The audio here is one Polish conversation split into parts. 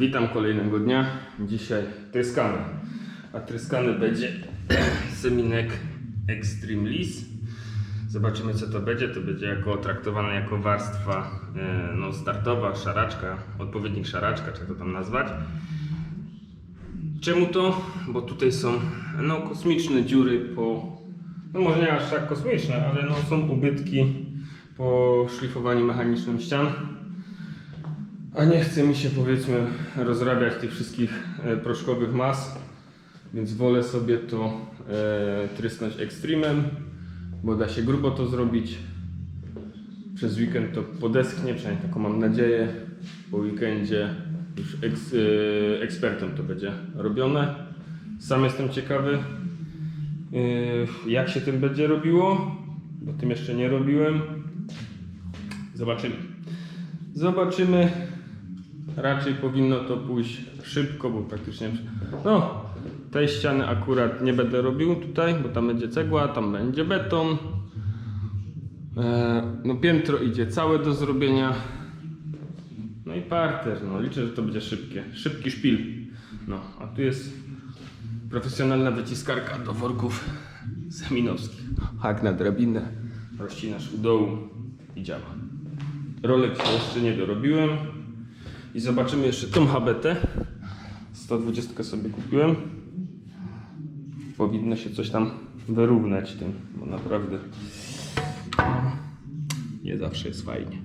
Witam kolejnego dnia. Dzisiaj tryskany. A tryskany będzie Seminek Extreme Lease. Zobaczymy co to będzie. To będzie jako traktowane jako warstwa e, no, startowa, szaraczka, odpowiednik szaraczka, czy to tam nazwać. Czemu to? Bo tutaj są no, kosmiczne dziury po. No może nie aż tak kosmiczne, ale no, są ubytki po szlifowaniu mechanicznym ścian. A nie chce mi się powiedzmy rozrabiać tych wszystkich e, proszkowych mas, więc wolę sobie to e, trysnąć Extremem, bo da się grubo to zrobić. Przez weekend to podeschnie, przynajmniej taką mam nadzieję. Po weekendzie już eks, e, ekspertem to będzie robione. Sam jestem ciekawy, e, jak się tym będzie robiło, bo tym jeszcze nie robiłem. Zobaczymy. Zobaczymy. Raczej powinno to pójść szybko, bo praktycznie. No, tej ściany akurat nie będę robił tutaj, bo tam będzie cegła, tam będzie beton. E, no, piętro idzie całe do zrobienia. No i parter. No, liczę, że to będzie szybkie. Szybki szpil. No, a tu jest profesjonalna wyciskarka do worków seminowskich. Hak na drabinę, rozcinasz u dołu i działa. Rolek jeszcze nie dorobiłem. I zobaczymy jeszcze tą HBT. 120 sobie kupiłem. Powinno się coś tam wyrównać tym, bo naprawdę nie zawsze jest fajnie.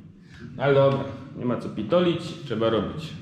Ale dobra, nie ma co pitolić, trzeba robić.